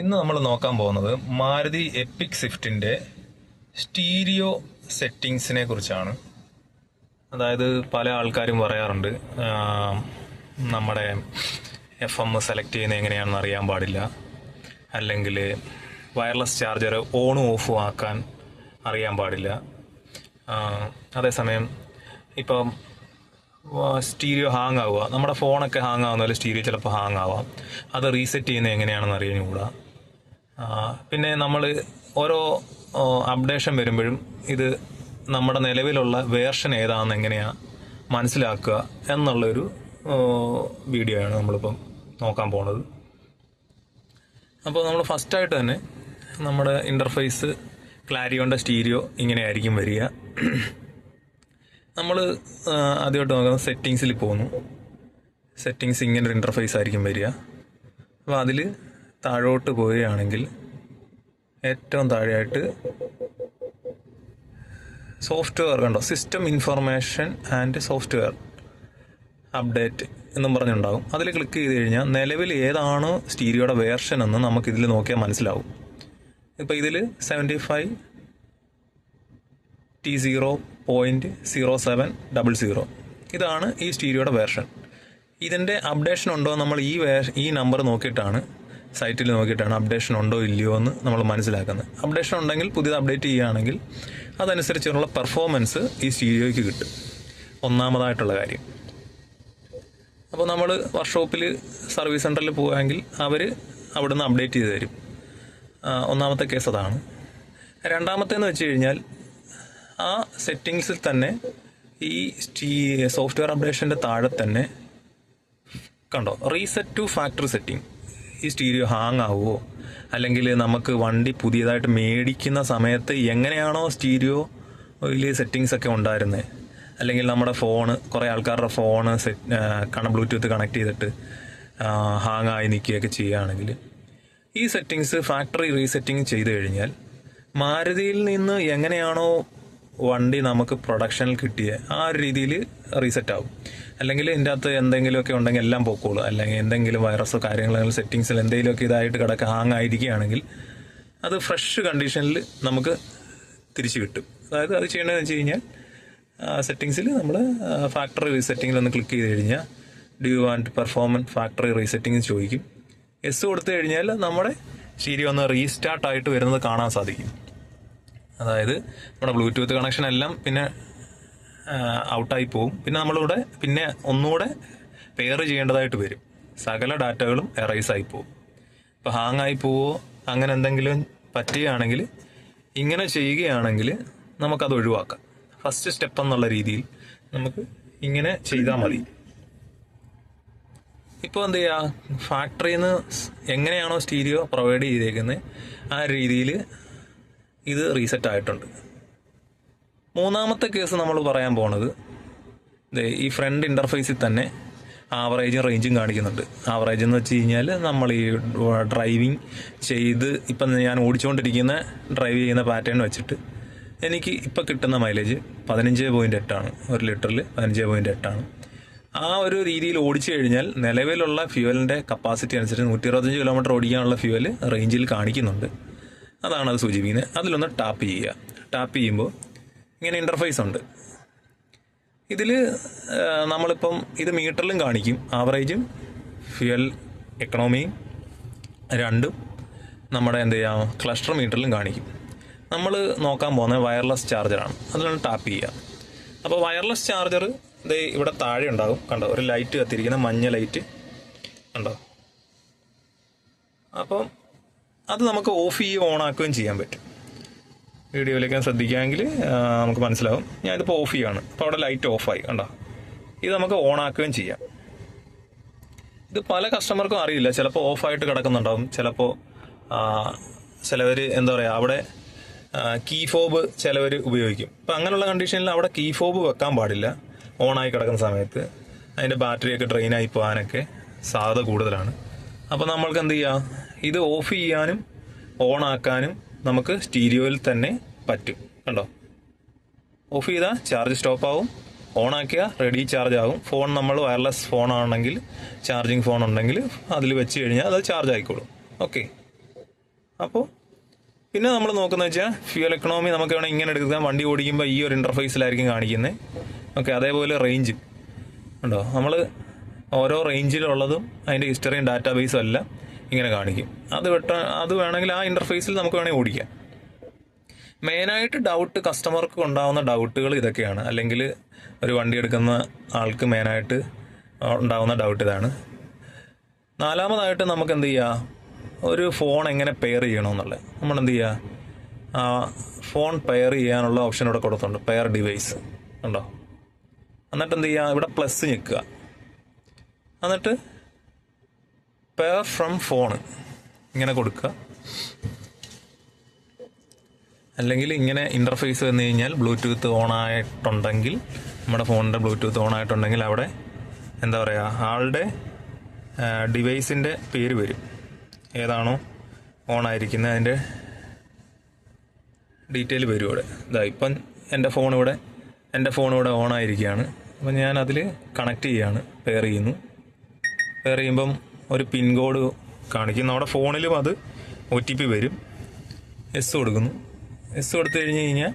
ഇന്ന് നമ്മൾ നോക്കാൻ പോകുന്നത് മാരുതി എപ്പിക് സ്വിഫ്റ്റിന്റെ സ്റ്റീരിയോ സെറ്റിങ്സിനെ കുറിച്ചാണ്. അതായത് പല ആൾക്കാരും പറയാറുണ്ട് നമ്മുടെ എഫ് എം സെലക്ട് ചെയ്യുന്നത് എങ്ങനെയാണെന്ന് അറിയാൻ പാടില്ല. അല്ലെങ്കിൽ വയർലെസ് ചാർജർ ഓണും ഓഫും ആക്കാൻ അറിയാൻ പാടില്ല. അതേസമയം ഇപ്പം സ്റ്റീരിയോ ഹാങ് ആവുക. നമ്മുടെ ഫോണൊക്കെ ഹാങ് ആവുന്ന പോലെ സ്റ്റീരിയോ ചിലപ്പോൾ ഹാങ് ആവാം. അത് റീസെറ്റ് ചെയ്യുന്നത് എങ്ങനെയാണെന്ന് അറിയാനുകൂടാ ആ, പിന്നെ നമ്മൾ ഓരോ അപ്ഡേഷൻ വരുമ്പോഴും ഇത് നമ്മുടെ നിലവിലുള്ള വേർഷൻ ഏതാണെന്ന് എങ്ങനെയാണ് മനസ്സിലാക്കുക എന്നുള്ളൊരു വീഡിയോ ആണ് നമ്മളിപ്പം നോക്കാൻ പോണത്. അപ്പോൾ നമ്മൾ ഫസ്റ്റായിട്ട് തന്നെ നമ്മുടെ ഇന്റർഫേസ് ക്ലാരിയോന്റെ സ്റ്റീരിയോ ഇങ്ങനെയായിരിക്കും വരിക. നമ്മൾ ആദ്യമായിട്ട് നോക്കുന്നത് സെറ്റിങ്സിൽ പോകുന്നു സെറ്റിങ്സ് ഇങ്ങനെ ഇന്റർഫേസ് ആയിരിക്കും വരിക. അപ്പോൾ അതിൽ താഴോട്ട് പോവുകയാണെങ്കിൽ ഏറ്റവും താഴെയായിട്ട് സോഫ്റ്റ്വെയർ കണ്ടോ? System information and software update എന്നും പറഞ്ഞുണ്ടാകും അതിൽ ക്ലിക്ക് ചെയ്ത് കഴിഞ്ഞാൽ നിലവിൽ ഏതാണ് സ്റ്റീരിയോയുടെ വേർഷൻ എന്ന് നമുക്ക് ഇതിൽ നോക്കിയാൽ മനസ്സിലാവും. ഇപ്പോൾ ഇതിൽ seventy five T zero point zero seven double zero ഇതാണ് ഈ സ്റ്റീരിയോയുടെ വേർഷൻ ഇതിന്റെ അപ്ഡേഷൻ ഉണ്ടോ നമ്മൾ ഈ വേ ഈ നമ്പർ നോക്കിയിട്ടാണ് സൈറ്റിൽ നോക്കിയിട്ടാണ് അപ്ഡേഷൻ ഉണ്ടോ ഇല്ലയോ എന്ന് നമ്മൾ മനസ്സിലാക്കുന്നത്. അപ്ഡേഷൻ ഉണ്ടെങ്കിൽ പുതിയത് അപ്ഡേറ്റ് ചെയ്യുകയാണെങ്കിൽ അതനുസരിച്ചുള്ള പെർഫോമൻസ് ഈ സ്റ്റീരിയോയ്ക്ക് കിട്ടും. ഒന്നാമതായിട്ടുള്ള കാര്യം. അപ്പോൾ നമ്മൾ വർക്ക്ഷോപ്പിൽ സർവീസ് സെന്ററിൽ പോവുകയാണെങ്കിൽ അവർ അവിടുന്ന് അപ്ഡേറ്റ് ചെയ്ത് തരും. ഒന്നാമത്തെ കേസ് അതാണ്. രണ്ടാമത്തേന്ന് വെച്ച് കഴിഞ്ഞാൽ ആ സെറ്റിങ്സിൽ തന്നെ ഈ സ്റ്റീ സോഫ്റ്റ്വെയർ അപ്ഡേഷന്റെ താഴെ തന്നെ കണ്ടോ റീസെറ്റ് ടു ഫാക്ടറി സെറ്റിംഗ്. ഈ സ്റ്റീരിയോ ഹാങ് ആവുമോ അല്ലെങ്കിൽ നമുക്ക് വണ്ടി പുതിയതായിട്ട് മേടിക്കുന്ന സമയത്ത് എങ്ങനെയാണോ സ്റ്റീരിയോ ഇതിൽ സെറ്റിങ്സ് ഒക്കെ ഉണ്ടായിരുന്നത് അല്ലെങ്കിൽ നമ്മുടെ ഫോണ് കുറേ ആൾക്കാരുടെ ഫോണ് സെറ്റ് കണ ബ്ലൂടൂത്ത് കണക്ട് ചെയ്തിട്ട് ഹാങ് ആയി നിൽക്കുകയൊക്കെ ചെയ്യുകയാണെങ്കിൽ ഈ സെറ്റിങ്സ് ഫാക്ടറി റീസെറ്റിംഗ് ചെയ്ത് കഴിഞ്ഞാൽ മാരുതിയിൽ നിന്ന് എങ്ങനെയാണോ വണ്ടി നമുക്ക് പ്രൊഡക്ഷനിൽ കിട്ടിയ ആ ഒരു രീതിയിൽ റീസെറ്റ് ആവും. അല്ലെങ്കിൽ ഇതിന്റെ അകത്ത് എന്തെങ്കിലുമൊക്കെ ഉണ്ടെങ്കിൽ എല്ലാം പൊക്കോളൂ. അല്ലെങ്കിൽ എന്തെങ്കിലും വൈറസോ കാര്യങ്ങളോ സെറ്റിങ്സിൽ എന്തെങ്കിലുമൊക്കെ ഇതായിട്ട് കിടക്കുക ഹാങ് ആയിരിക്കുകയാണെങ്കിൽ അത് ഫ്രഷ് കണ്ടീഷനിൽ നമുക്ക് തിരിച്ചു കിട്ടും. അതായത് അത് ചെയ്യേണ്ടതെന്ന് വെച്ച് കഴിഞ്ഞാൽ സെറ്റിങ്സിൽ നമ്മൾ ഫാക്ടറി റീസെറ്റിങ്ങിൽ ഒന്ന് ക്ലിക്ക് ചെയ്ത് കഴിഞ്ഞാൽ due and performance factory resetting ചോദിക്കും. എസ് കൊടുത്തു കഴിഞ്ഞാൽ നമ്മുടെ ശരി ഒന്ന് റീസ്റ്റാർട്ട് ആയിട്ട് വരുന്നത് കാണാൻ സാധിക്കും. അതായത് നമ്മുടെ ബ്ലൂടൂത്ത് കണക്ഷൻ എല്ലാം പിന്നെ ഔട്ടായി പോകും പിന്നെ നമ്മളിവിടെ പിന്നെ ഒന്നുകൂടെ പെയർ ചെയ്യേണ്ടതായിട്ട് വരും. സകല ഡാറ്റകളും എറൈസ് ആയി പോകും ഇപ്പോൾ ഹാങ് ആയി പോവോ അങ്ങനെ എന്തെങ്കിലും പറ്റുകയാണെങ്കിൽ ഇങ്ങനെ ചെയ്യുകയാണെങ്കിൽ നമുക്കത് ഒഴിവാക്കാം. ഫസ്റ്റ് സ്റ്റെപ്പ് എന്നുള്ള രീതിയിൽ നമുക്ക് ഇങ്ങനെ ചെയ്താൽ മതി. ഇപ്പോൾ എന്ത് ചെയ്യുക ഫാക്ടറിയിൽ നിന്ന് എങ്ങനെയാണോ സ്റ്റീരിയോ പ്രൊവൈഡ് ചെയ്തേക്കുന്നത് ആ രീതിയിൽ ഇത് റീസെറ്റ് ആയിട്ടുണ്ട്. മൂന്നാമത്തെ കേസ് നമ്മൾ പറയാൻ പോണത് ഈ ഫ്രണ്ട് ഇന്റർഫേസിൽ തന്നെ ആവറേജും റേഞ്ചും കാണിക്കുന്നുണ്ട്. ആവറേജ് എന്ന് വെച്ച് കഴിഞ്ഞാൽ നമ്മൾ ഈ ഡ്രൈവിംഗ് ചെയ്ത് ഇപ്പം ഞാൻ ഓടിച്ചുകൊണ്ടിരിക്കുന്ന ഡ്രൈവ് ചെയ്യുന്ന പാറ്റേൺ വെച്ചിട്ട് എനിക്ക് ഇപ്പം കിട്ടുന്ന മൈലേജ് പതിനഞ്ച് പോയിന്റ് എട്ടാണ് ഒരു ലിറ്ററിൽ പതിനഞ്ച് പോയിന്റ് എട്ടാണ് ആ ഒരു രീതിയിൽ ഓടിച്ചു കഴിഞ്ഞാൽ നിലവിലുള്ള ഫ്യൂവലിന്റെ കപ്പാസിറ്റി അനുസരിച്ച് നൂറ്റി ഇരുപത്തഞ്ച് കിലോമീറ്റർ ഓടിക്കാനുള്ള ഫ്യൂവൽ റേഞ്ചിൽ കാണിക്കുന്നുണ്ട്. അതാണ് അത് സൂചിപ്പിക്കുന്നത്. അതിലൊന്ന് ടാപ്പ് ചെയ്യുക. ടാപ്പ് ചെയ്യുമ്പോൾ ഇങ്ങനെ ഇന്റർഫേസ് ഉണ്ട്. ഇതിൽ നമ്മളിപ്പം ഇത് മീറ്ററിലും കാണിക്കും. ആവറേജും ഫ്യുവൽ എക്കണോമിയും രണ്ടും നമ്മുടെ എന്ത് ചെയ്യാം ക്ലസ്റ്റർ മീറ്ററിലും കാണിക്കും. നമ്മൾ നോക്കാൻ പോകുന്നത് വയർലെസ് ചാർജറാണ് അതിലാണ് ടാപ്പ് ചെയ്യുക. അപ്പോൾ വയർലെസ് ചാർജർ ഇത് ഇവിടെ താഴെ ഉണ്ടാകും. കണ്ടോ? ഒരു ലൈറ്റ് കത്തിരിക്കുന്ന മഞ്ഞ ലൈറ്റ് കണ്ടോ? അപ്പം അത് നമുക്ക് ഓഫ് ചെയ്യുകയും ഓൺ ആക്കുകയും ചെയ്യാൻ പറ്റും. വീഡിയോയിലേക്ക് ശ്രദ്ധിക്കുകയാണെങ്കിൽ നമുക്ക് മനസ്സിലാവും. ഞാനിതിപ്പോൾ ഓഫ് ചെയ്യാണ് അപ്പോൾ അവിടെ ലൈറ്റ് ഓഫായി കണ്ടോ? ഇത് നമുക്ക് ഓൺ ആക്കുകയും ചെയ്യാം. ഇത് പല കസ്റ്റമർക്കും അറിയില്ല. ചിലപ്പോൾ ഓഫായിട്ട് കിടക്കുന്നുണ്ടാവും. ചിലപ്പോൾ ചിലവർ എന്താ പറയുക അവിടെ കീ ഫോബ് ചിലവർ ഉപയോഗിക്കും. അപ്പം അങ്ങനെയുള്ള കണ്ടീഷനിൽ അവിടെ കീ ഫോബ് വെക്കാൻ പാടില്ല. ഓണായി കിടക്കുന്ന സമയത്ത്. അതിന്റെ ബാറ്ററിയൊക്കെ ഡ്രെയിനായി പോകാനൊക്കെ സാധ്യത കൂടുതലാണ്. അപ്പോൾ നമ്മൾക്ക് എന്ത് ചെയ്യാം ഇത് ഓഫ് ചെയ്യാനും ഓൺ ആക്കാനും നമുക്ക് സ്റ്റീരിയോയിൽ തന്നെ പറ്റും. കണ്ടോ? ഓഫ് ചെയ്താൽ ചാർജ് സ്റ്റോപ്പ് ആവും. ഓൺ ആക്കിയാൽ റെഡി ചാർജ് ആകും. ഫോൺ നമ്മൾ വയർലെസ് ഫോൺ ആണെങ്കിൽ ചാർജിങ് ഫോൺ ഉണ്ടെങ്കിൽ അതിൽ വെച്ച് കഴിഞ്ഞാൽ അത് ചാർജ് ആയിക്കോളും. ഓക്കെ അപ്പോൾ പിന്നെ നമ്മൾ നോക്കുന്നത് വെച്ചാൽ ഫ്യൂൽ എക്കണോമി നമുക്ക് വേണമെങ്കിൽ ഇങ്ങനെ എടുക്കാം. വണ്ടി ഓടിക്കുമ്പോൾ ഈ ഒരു ഇന്റർഫേസിലായിരിക്കും കാണിക്കുന്നത് ഓക്കെ അതേപോലെ റേഞ്ച് ഉണ്ടോ നമ്മൾ ഓരോ റേഞ്ചിലുള്ളതും അതിന്റെ ഹിസ്റ്ററിയും ഡാറ്റാബേസും എല്ലാം ഇങ്ങനെ കാണിക്കും. അത് വെട്ട അത് വേണമെങ്കിൽ ആ ഇന്റർഫേസിൽ നമുക്ക് വേണമെങ്കിൽ ഓടിക്കാം. മെയിനായിട്ട് ഡൗട്ട് കസ്റ്റമർക്ക് ഉണ്ടാകുന്ന ഡൗട്ടുകൾ ഇതൊക്കെയാണ്. അല്ലെങ്കിൽ ഒരു വണ്ടി എടുക്കുന്ന ആൾക്ക് മെയിനായിട്ട് ഉണ്ടാകുന്ന ഡൗട്ട് ഇതാണ്. നാലാമതായിട്ട് നമുക്ക് എന്ത് ചെയ്യുക ഒരു ഫോൺ എങ്ങനെ പെയർ ചെയ്യണമെന്നുള്ളത്. നമ്മൾ എന്ത് ചെയ്യുക ഫോൺ പെയർ ചെയ്യാനുള്ള ഓപ്ഷൻ ഇവിടെ കൊടുത്തിട്ടുണ്ട്. പെയർ ഡിവൈസ് ഉണ്ടോ എന്നിട്ട് എന്ത് ചെയ്യുക ഇവിടെ പ്ലസ് ഞെക്കുക എന്നിട്ട് പെയർ ഫ്രം ഫോൺ ഇങ്ങനെ കൊടുക്കുക. അല്ലെങ്കിൽ ഇങ്ങനെ ഇന്റർഫേസ് വന്നു കഴിഞ്ഞാൽ ബ്ലൂടൂത്ത് ഓൺ ആയിട്ടുണ്ടെങ്കിൽ നമ്മുടെ ഫോണിന്റെ ബ്ലൂടൂത്ത് ഓൺ ആയിട്ടുണ്ടെങ്കിൽ അവിടെ എന്താ പറയുക ആളുടെ ഡിവൈസിന്റെ പേര് വരും. ഏതാണോ ഓൺ ആയിരിക്കുന്നത് അതിന്റെ ഡീറ്റെയിൽ വരും ഇവിടെ ഇതാ ഇപ്പം എന്റെ ഫോൺ ഇവിടെ എന്റെ ഫോൺ ഇവിടെ ഓൺ ആയിരിക്കുകയാണ്. അപ്പം ഞാൻ അതിൽ കണക്ട് ചെയ്യാണ് പെയർ ചെയ്യുന്നു. ചെയ്യുമ്പം ഒരു പിൻ കോഡ് കാണിക്കും. നമ്മുടെ ഫോണിലും അത് ഒ ടി പി വരും. എസ് കൊടുക്കുന്നു. എസ് കൊടുത്തു കഴിഞ്ഞ് കഴിഞ്ഞാൽ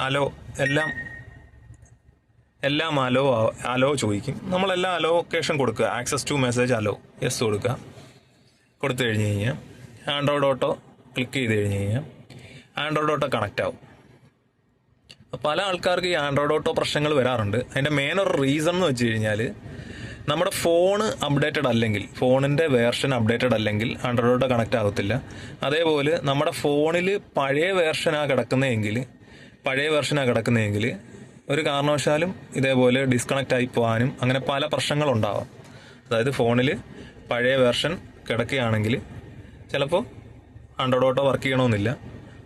അലോ എല്ലാം എല്ലാം അലോ അലോ ചോദിക്കും. നമ്മളെല്ലാം അലോക്കേഷൻ കൊടുക്കുക. Access to message allow yes കൊടുക്കുക. കൊടുത്തു കഴിഞ്ഞ് കഴിഞ്ഞാൽ ആൻഡ്രോയിഡ് ഓട്ടോ ക്ലിക്ക് ചെയ്ത് കഴിഞ്ഞ് കഴിഞ്ഞാൽ ആൻഡ്രോയിഡ് ഓട്ടോ കണക്റ്റ് ആവും. പല ആൾക്കാർക്ക് ഈ ആൻഡ്രോയിഡ് ഓട്ടോ പ്രശ്നങ്ങൾ വരാറുണ്ട്. അതിന്റെ മെയിൻ ഒരു റീസൺ എന്ന് വെച്ച് കഴിഞ്ഞാൽ നമ്മുടെ ഫോണ് അപ്ഡേറ്റഡ് അല്ലെങ്കിൽ ഫോണിന്റെ വേർഷൻ അപ്ഡേറ്റഡ് അല്ലെങ്കിൽ ആൻഡ്രോയിഡ് കണക്റ്റ് ആകത്തില്ല അതേപോലെ നമ്മുടെ ഫോണിൽ പഴയ വേർഷനാണ് കിടക്കുന്നതെങ്കിൽ പഴയ വേർഷനാണ് കിടക്കുന്നതെങ്കിൽ ഒരു കാരണവശാലും ഇതേപോലെ ഡിസ്കണക്റ്റ് ആയി പോകാനും അങ്ങനെ പല പ്രശ്നങ്ങളുണ്ടാവാം. അതായത് ഫോണിൽ പഴയ വേർഷൻ കിടക്കുകയാണെങ്കിൽ ചിലപ്പോൾ ആൻഡ്രോയിഡ് ഓട്ടോ വർക്ക് ചെയ്യണമെന്നില്ല.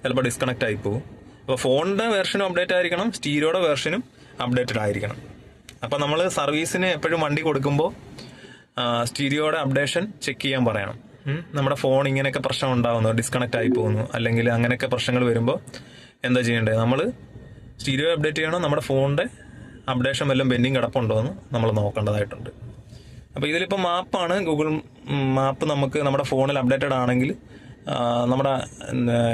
ചിലപ്പോൾ ഡിസ്കണക്റ്റ് ആയി പോകും അപ്പോൾ ഫോണിന്റെ വേർഷനും അപ്ഡേറ്റ് ആയിരിക്കണം സ്റ്റീരിയോയുടെ വേർഷനും അപ്ഡേറ്റഡ് ആയിരിക്കണം. അപ്പോൾ നമ്മൾ സർവീസിന് എപ്പോഴും വണ്ടി കൊടുക്കുമ്പോൾ സ്റ്റീരിയോയുടെ അപ്ഡേഷൻ ചെക്ക് ചെയ്യാൻ പറയണം. നമ്മുടെ ഫോൺ ഇങ്ങനെയൊക്കെ പ്രശ്നം ഉണ്ടാകുന്നു ഡിസ്കണക്ട് ആയി പോകുന്നു അല്ലെങ്കിൽ അങ്ങനെയൊക്കെ പ്രശ്നങ്ങൾ വരുമ്പോൾ എന്താ ചെയ്യേണ്ടത്? നമ്മൾ സ്റ്റീരിയോ അപ്ഡേറ്റ് ചെയ്യണം? നമ്മുടെ ഫോണിന്റെ അപ്ഡേഷൻ വല്ലതും പെൻഡിങ് കിടപ്പുണ്ടോ എന്ന് നമ്മൾ നോക്കേണ്ടതായിട്ടുണ്ട്. അപ്പോൾ ഇതിലിപ്പോൾ മാപ്പാണ് ഗൂഗിൾ മാപ്പ് നമുക്ക് നമ്മുടെ ഫോണിൽ അപ്ഡേറ്റഡ് ആണെങ്കിൽ നമ്മുടെ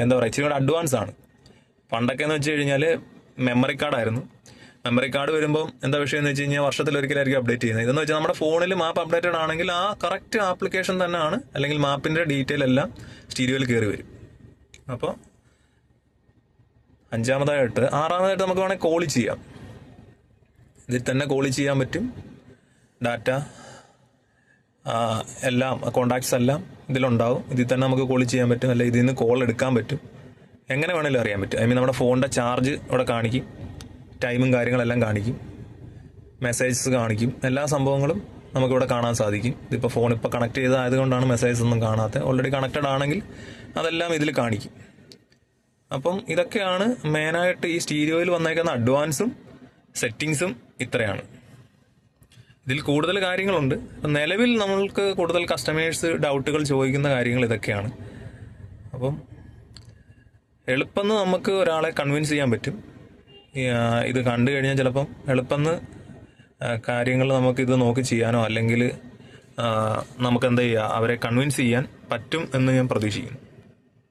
എന്താ പറയുക ഇച്ചിരി കൂടെ അഡ്വാൻസ് ആണ്. പണ്ടൊക്കെ എന്ന് വെച്ച് കഴിഞ്ഞാൽ മെമ്മറി കാർഡായിരുന്നു മെമ്മറി കാർഡ് വരുമ്പോൾ എന്താ വിഷയം എന്ന് വെച്ച് കഴിഞ്ഞാൽ വർഷത്തിൽ ഒരിക്കലായിരിക്കും അപ്ഡേറ്റ് ചെയ്യുന്നത്. ഇതെന്ന് വെച്ചാൽ നമ്മുടെ ഫോണിൽ മാപ്പ് അപ്ഡേറ്റഡ് ആണെങ്കിൽ ആ കറക്റ്റ് ആപ്ലിക്കേഷൻ തന്നെയാണ്. അല്ലെങ്കിൽ മാപ്പിന്റെ ഡീറ്റെയിൽ എല്ലാം സ്റ്റീരിയോയിൽ കയറി വരും. അപ്പോൾ അഞ്ചാമതായിട്ട് ആറാമതായിട്ട് നമുക്ക് വേണമെങ്കിൽ കോളി ചെയ്യാം. ഇതിൽ തന്നെ കോളി ചെയ്യാൻ പറ്റും. ഡാറ്റ എല്ലാം കോണ്ടാക്ട്സ് എല്ലാം ഇതിലുണ്ടാവും. ഇതിൽ തന്നെ നമുക്ക് കോളി ചെയ്യാൻ പറ്റും. അല്ലെങ്കിൽ ഇതിൽ നിന്ന് കോൾ എടുക്കാൻ പറ്റും. എങ്ങനെ വേണമെങ്കിലും അറിയാൻ പറ്റും. ഐ മീൻ നമ്മുടെ ഫോണിന്റെ ചാർജ് ഇവിടെ കാണിക്കും. ടൈമും കാര്യങ്ങളെല്ലാം കാണിക്കും. മെസ്സേജസ് കാണിക്കും. എല്ലാ സംഭവങ്ങളും നമുക്കിവിടെ കാണാൻ സാധിക്കും. ഇതിപ്പോൾ ഫോൺ ഇപ്പോൾ കണക്ട് ചെയ്തതായതുകൊണ്ടാണ് മെസ്സേജസ് ഒന്നും കാണാത്തത്. ഓൾറെഡി കണക്റ്റഡ് ആണെങ്കിൽ അതെല്ലാം ഇതിൽ കാണിക്കും. അപ്പം ഇതൊക്കെയാണ് മെയിനായിട്ട് ഈ സ്റ്റീരിയോയിൽ വന്നേക്കുന്ന അഡ്വാൻസും സെറ്റിങ്സും ഇത്രയാണ്. ഇതിൽ കൂടുതൽ കാര്യങ്ങളുണ്ട്. നിലവിൽ നമ്മൾക്ക് കൂടുതൽ കസ്റ്റമേഴ്സ് ഡൗട്ടുകൾ ചോദിക്കുന്ന കാര്യങ്ങൾ ഇതൊക്കെയാണ്. അപ്പം എളുപ്പം നമുക്ക് ഒരാളെ കൺവിൻസ് ചെയ്യാൻ പറ്റും. ഇത് കണ്ടു കഴിഞ്ഞാൽ ചിലപ്പം എളുപ്പമെന്ന് കാര്യങ്ങൾ നമുക്ക് ഇത് നോക്കി ചെയ്യാനോ അല്ലെങ്കിൽ നമുക്ക് എന്താ ചെയ്യുക അവരെ കൺവിൻസ് ചെയ്യാൻ പറ്റും എന്ന് ഞാൻ പ്രതീക്ഷിക്കുന്നു.